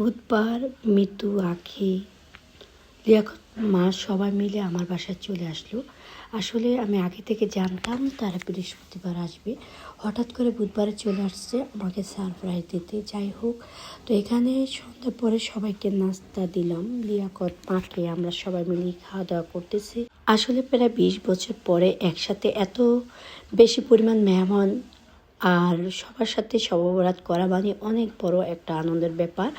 বুধবার মিতু আখি লিয়াকত মা সবাই মিলে আমার বাসায় চলে আসলো। আসলে আমি আগে থেকে জানতাম তারা বৃহস্পতিবার আসবে। হঠাৎ করে বুধবারে চলে আসছে, আমাকে সারপ্রাইজ দিতে। যাই হোক, তো এখানে সন্ধ্যার পরে সবাইকে নাস্তা দিলাম। লিয়াকত মাকে আমরা সবাই মিলে খাওয়া দাওয়া করতেছি। আসলে প্রায় বিশ বছর পরে একসাথে এত বেশি পরিমাণ মেহমান আর সবার সাথে সববরাত করা মানে অনেক বড় একটা আনন্দের ব্যাপার।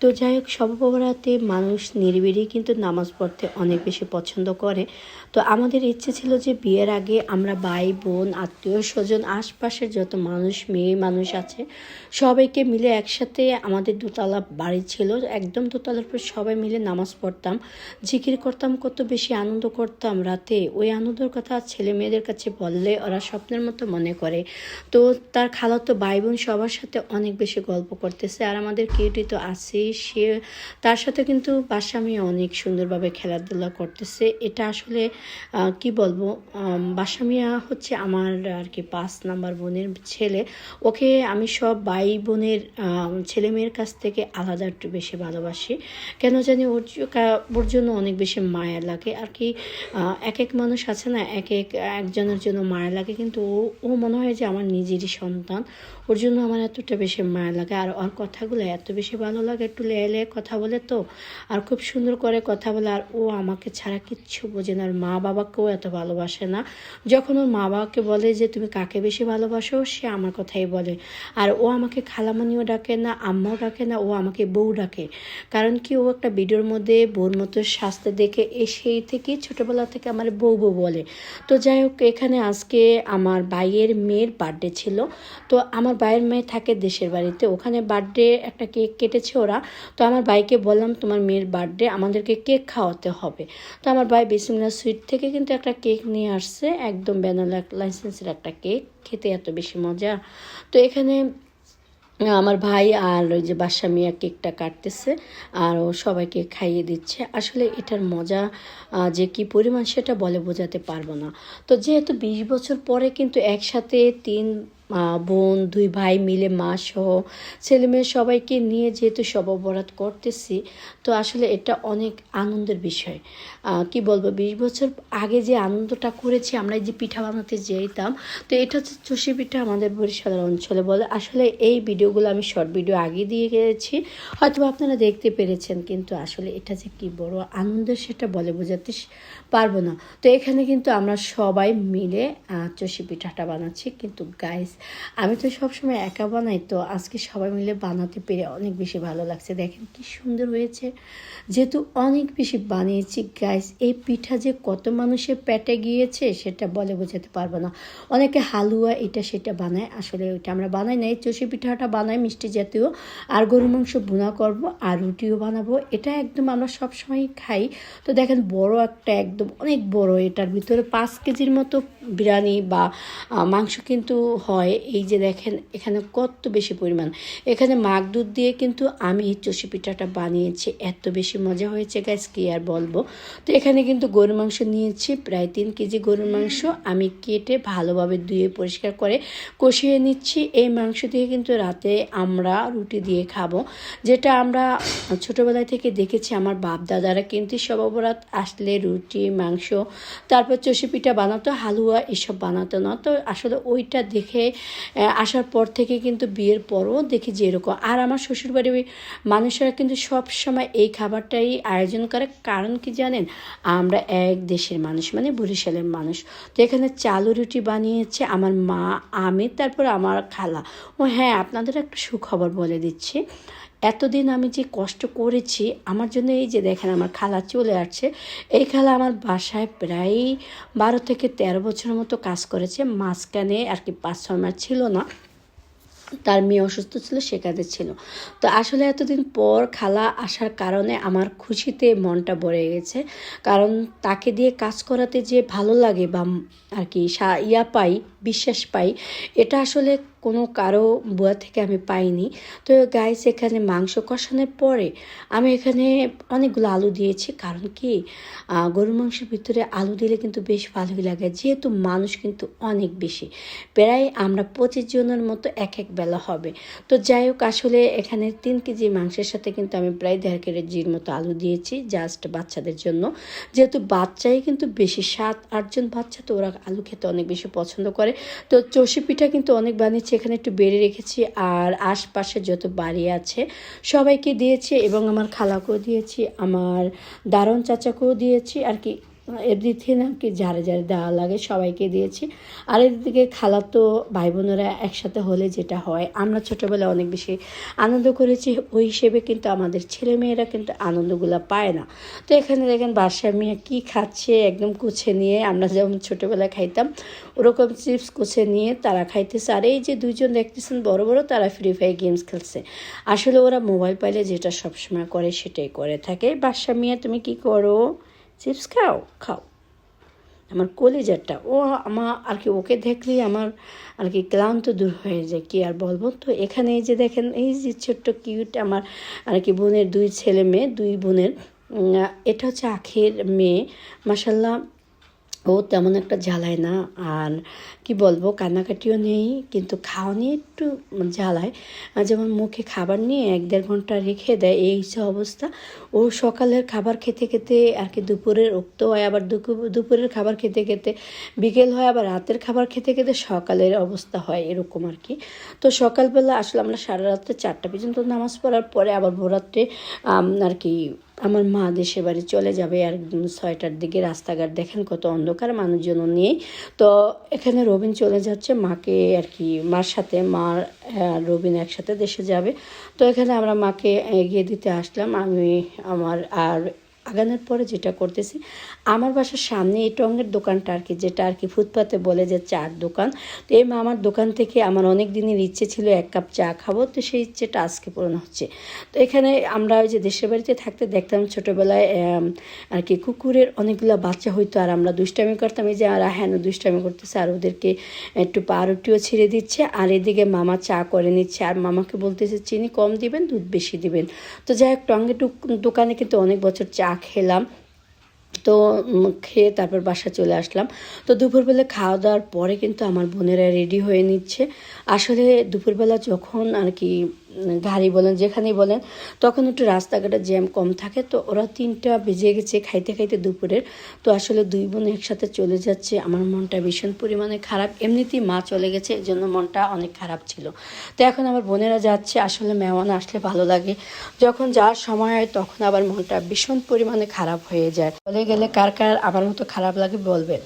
তো যাই হোক সববরাতে মানুষ নিরিবিলি কিন্তু নামাজ পড়তে অনেক বেশি পছন্দ করে। তো আমাদের ইচ্ছে ছিল যে বিয়ের আগে আমরা ভাই, বোন, আত্মীয় স্বজন, আশপাশের যত মানুষ, মেয়ে মানুষ আছে, সবাইকে মিলে একসাথে আমাদের দোতলা বাড়ি ছিল। একদম দোতলার পর সবাই মিলে নামাজ পড়তাম। জিকির করতাম, কত বেশি আনন্দ করতাম রাতে। ওই আনন্দের কথা ছেলে মেয়েদের কাছে বললে ওরা স্বপ্নের মতো মনে করে। তো তার খালাতো ভাই বোন সবার সাথে অনেক বেশি গল্প করতেছে। আর আমাদের কিউটি তো আছেই, সে তার সাথে কিন্তু বাসামি অনেক সুন্দরভাবে খেলাধুলা করতেছে। এটা আসলে কি বলব বাসামিয়া হচ্ছে আমার আর কি পাঁচ নাম্বার বোনের ছেলে। ওকে আমি সব ভাই বোনের ছেলে মেয়ের কাছ থেকে আলাদা একটু বেশি ভালোবাসি। কেন জানি ওর ওর জন্য অনেক বেশি মায়া লাগে। আর কি এক এক মানুষ আছে না এক এক একজনের জন্য মায়া লাগে। কিন্তু ও ও মনে হয় যে আমার নিজেরই সন্তান। ওর জন্য আমার এতটা বেশি মায়া লাগে। আর ওর কথাগুলো এত বেশি ভালো লাগে, একটু লেয়ে লেয়ে কথা বলে তো। আর খুব সুন্দর করে কথা বলে। আর ও আমাকে ছাড়া কিচ্ছু বোঝে না। আর মা বাবাকেও এত ভালোবাসে না। যখন ওর মা বাবাকে বলে যে, তুমি কাকে বেশি ভালোবাসো? সে আমার কথাই বলে। আর ও আমাকে খালামণিও ডাকে না, আম্মাও ডাকে না, ও আমাকে বউ ডাকে। কারণ কি, ও একটা ভিডিওর মধ্যে বউর মতো স্বাস্থ্য দেখে এ সেই থেকে ছোটোবেলা থেকে আমার বউ বউ বলে। তো যাই হোক, এখানে আজকে আমার ভাইয়ের মেয়ের বার্থডে ছিল। তো আমার ভাইয়ের মেয়ে থাকে দেশের বাড়িতে। ওখানে বার্থডে একটা কেক কেটেছে ওরা। তো আমার ভাইকে বললাম, তোমার মেয়ের বার্থডে আমাদেরকে কেক খাওয়াতে হবে। তো আমার ভাই বিসমিল্লা সুইট থেকে কিন্তু একটা কেক নিয়ে আসছে। একদম ব্যানালা লাইসেন্সের একটা কেক খেতে এত বেশি মজা। তো এখানে আমার ভাই আর ওই যে বাসা মিয়া কেকটা কাটতেছে আর ও সবাইকে খাইয়ে দিচ্ছে। আসলে এটার মজা যে কি পরিমাণ সেটা বলে বোঝাতে পারব না। তো যেহেতু বিশ বছর পরে কিন্তু একসাথে তিন বোন, দুই ভাই মিলে মা সহ ছেলে মেয়ে সবাইকে নিয়ে যেহেতু সব অবরাত করতেছি, তো আসলে এটা অনেক আনন্দের বিষয়। কি বলব, বিশ বছর আগে যে আনন্দটা করেছি, আমরা যে পিঠা বানাতে যেতাম, তো এটা হচ্ছে চষি পিঠা আমাদের বরিশালের অঞ্চলে বলে। আসলে এই ভিডিওগুলো আমি শর্ট ভিডিও আগে দিয়ে গেছি হয়তো আপনারা দেখতে পেরেছেন, কিন্তু আসলে এটা যে কি বড় আনন্দের সেটা বলে বোঝাতে পারব না। তো এখানে কিন্তু আমরা সবাই মিলে চষি পিঠাটা বানাচ্ছি, কিন্তু গাইস আমি তো সবসময় একা বানাই, তো আজকে সবাই মিলে বানাতে পেরে অনেক বেশি ভালো লাগছে। দেখেন কি সুন্দর হয়েছে। যেহেতু অনেক বেশি বানিয়েছি গাইস এই পিঠা যে কত মানুষের পেটে গিয়েছে সেটা বলে বোঝাতে পারব না। অনেকে হালুয়া এটা সেটা বানায়, আসলে ওইটা আমরা বানাই না এই চষি পিঠাটা বানাই, মিষ্টি জাতীয়। আর গরু মাংস ভুনা করব, আর রুটিও বানাবো। এটা একদম আমরা সবসময় খাই। তো দেখেন বড় একটা একদম অনেক বড়, এটার ভিতরে পাঁচ কেজির মতো বিরিয়ানি বা মাংস কিন্তু হয়। এই যে দেখেন এখানে কত বেশি পরিমাণ। এখানে মাগ দুধ দিয়ে কিন্তু আমি চষি পিঠাটা বানিয়েছি, এত বেশি মজা হয়েছে গাছ কি আর বলব? তো এখানে কিন্তু গরুর মাংস নিয়েছি, প্রায় তিন কেজি গরুর মাংস। আমি কেটে ভালোভাবে ধুয়ে পরিষ্কার করে কষিয়ে নিচ্ছি। এই মাংস দিয়ে কিন্তু রাতে আমরা রুটি দিয়ে খাব। যেটা আমরা ছোটোবেলায় থেকে দেখেছি, আমার বাপ দাদারা কিন্তু সব অপরাধ, আসলে রুটি, মাংস, তারপর চষি পিঠা বানাতো, হালুয়া এসব বানাতো না। তো আসলে ওইটা দেখে আসার পর থেকে কিন্তু বিয়ের পরও দেখি যে এরকম। আর আমার শ্বশুরবাড়ির মানুষেরা কিন্তু সব সময় এই খাবারটাই আয়োজন করে। কারণ কি জানেন? আমরা এক দেশের মানুষ মানে বরিশালের মানুষ। তো এখানে চালু রুটি বানিয়েছে আমার মা, আমি, তারপর আমার খালা। ও হ্যাঁ আপনাদের একটা সুখবর বলে দিচ্ছি। এতদিন আমি যে কষ্ট করেছি, আমার জন্য এই যে দেখেন আমার খালা চলে আসছে, এই খালা আমার বাসায় প্রায় বারো থেকে তেরো বছরের মতো কাজ করেছে। মাঝখানে আর কি পাঁচ, ছয় মাস ছিল না। তার মেয়ে অসুস্থ ছিল, সে কাজে ছিল। তো আসলে এতদিন পর খালা আসার কারণে আমার খুশিতে মনটা ভরে গেছে। কারণ তাকে দিয়ে কাজ করাতে যে ভালো লাগে বা আর কি ইয়া পাই, বিশ্বাস পাই, এটা আসলে কোনো কারও বুয়া থেকে আমি পাইনি। তো গাইস এখানে মাংস কষানোর পরে আমি এখানে অনেকগুলো আলু দিয়েছি। কারণ কি? গরুর মাংসের ভিতরে আলু দিলে কিন্তু বেশ ভালোই লাগে। যেহেতু মানুষ কিন্তু অনেক বেশি। প্রায় আমরা পঁচিশ জনের মতো এক এক বেলা হবে। তো যাই হোক, আসলে এখানে তিন কেজি মাংসের সাথে কিন্তু আমি প্রায় দেড় কেজির মতো আলু দিয়েছি জাস্ট বাচ্চাদের জন্য। যেহেতু বাচ্চাই কিন্তু বেশি, সাত, আটজন বাচ্চা, তো ওরা আলু খেতে অনেক বেশি পছন্দ করে। তো চষি পিঠা কিন্তু অনেক বানিয়েছি। এখানে একটু বেড়ে রেখেছি, আর আশপাশে যত বাড়ি আছে সবাইকে দিয়েছি এবং আমার খালাকেও দিয়েছি, আমার দারুণ চাচাকেও দিয়েছি, আর কি এদিকে না কি যারে যারে দেওয়া লাগে, সবাইকে দিয়েছি। আর এদিকে খালা তো ভাই বোনেরা একসাথে হলে যেটা হয়, আমরা ছোটোবেলায় অনেক বেশি আনন্দ করেছি। ওই হিসেবে কিন্তু আমাদের ছেলে মেয়েরা কিন্তু আনন্দগুলো পায় না। তো এখানে দেখেন বাসা মেয়ে কী খাচ্ছে, একদম কুছে নিয়ে, আমরা যেমন ছোটোবেলায় খাইতাম, ওরকম চিপস কুছে নিয়ে তারা খাইতেছে। আর এই যে দুইজন দেখতেছেন বড় বড়, তারা ফ্রি ফায়ার গেমস খেলছে। আসলে ওরা মোবাইল পাইলে যেটা সবসময় করে, সেটাই করে থাকে। বাসা মিয়া তুমি কি করো? চিপস খাও খাও। আমার কলেজারটা ও আমার আর কি ওকে দেখলে আমার আর কি ক্লান্ত দূর হয়ে যায়, কি আর বলব? তো এখানে এই যে দেখেন, এই যে ছোট্ট কিউট আমার আর কি বোনের দুই ছেলে মেয়ে, দুই বোনের এটা হচ্ছে আখের মেয়ে। মাসাল্লাহ ও তেমন একটা জ্বালায় না। আর কি বলব, কান্নাকাটিও নেই, কিন্তু খাওয়া নিয়ে একটু জ্বালায়। যেমন মুখে খাবার নিয়ে এক দেড় ঘণ্টা রেখে দেয়, এই যে অবস্থা। ও সকালের খাবার খেতে খেতে আর কি দুপুরের উক্ত হয়, আবার দুপুর- দুপুরের খাবার খেতে খেতে বিকেল হয়, আবার রাতের খাবার খেতে খেতে সকালের অবস্থা হয় এরকম আর কি। তো সকালবেলা আসলে আমরা সারা রাত্রে চারটা পর্যন্ত নামাজ পড়ার পরে আবার ভোরাত্রে আর কি আমার মা দেশে বাড়ি চলে যাবে আর ছয়টার দিকে রাস্তাঘাট দেখেন কত অন্ধকার মানুষজন নিয়ে। তো এখানে রবিন চলে যাচ্ছে, মাকে আর কি, মার সাথে, মা আর রবিন একসাথে দেশে যাবে। তো এখানে আমরা মাকে এগিয়ে দিতে আসলাম। আমি, আমার আর আগানোর পরে যেটা করতেছি, আমার বাসার সামনে এই টঙ্গের দোকানটা আর কি, যেটা আর কি ফুটপাতে বলে যে চার দোকান। তো এই মামার দোকান থেকে আমার অনেক দিনের ইচ্ছে ছিল এক কাপ চা খাব, তো সেই ইচ্ছেটা আজকে পূরণ হচ্ছে। তো এখানে আমরা ওই যে দেশের বাড়িতে থাকতে দেখতাম ছোটোবেলায় আর কি কুকুরের অনেকগুলো বাচ্চা হইতো, আর আমরা দুষ্টামি করতাম। এই যে আর হ্যাঁ দুষ্টামি করতেছে, আর ওদেরকে একটু পাউরুটিও ছিঁড়ে দিচ্ছে, আর এদিকে মামা চা করে নিচ্ছে, আর মামাকে বলতেছে, চিনি কম দিবেন, দুধ বেশি দিবেন। তো যাই হোক টঙ্গে টুক- দোকানে কিন্তু অনেক বছর চা খেলাম। তো খেয়ে তারপর বাসা চলে আসলাম। তো দুপুরবেলা খাওয়া দাওয়ার পরে কিন্তু আমার বোনেরা রেডি হয়ে নিচ্ছে। আসলে দুপুরবেলা যখন আর কি গাড়ি বলেন, যেখানেই বলেন, তখন একটু রাস্তাঘাটে জ্যাম কম থাকে, তো ওরা তিনটা বেজে গেছে খাইতে খাইতে দুপুরের। তো আসলে দুই বোন একসাথে চলে যাচ্ছে, আমার মনটা ভীষণ পরিমাণে খারাপ। এমনিতেই মা চলে গেছে এই জন্য মনটা অনেক খারাপ ছিল। তো এখন আমার বোনেরা যাচ্ছে, আসলে মেহমান আসলে ভালো লাগে। যখন যাওয়ার সময় হয়, তখন আবার মনটা ভীষণ পরিমাণে খারাপ হয়ে যায়। চলে গেলে কার কার আমার মতো খারাপ লাগে বলবেন?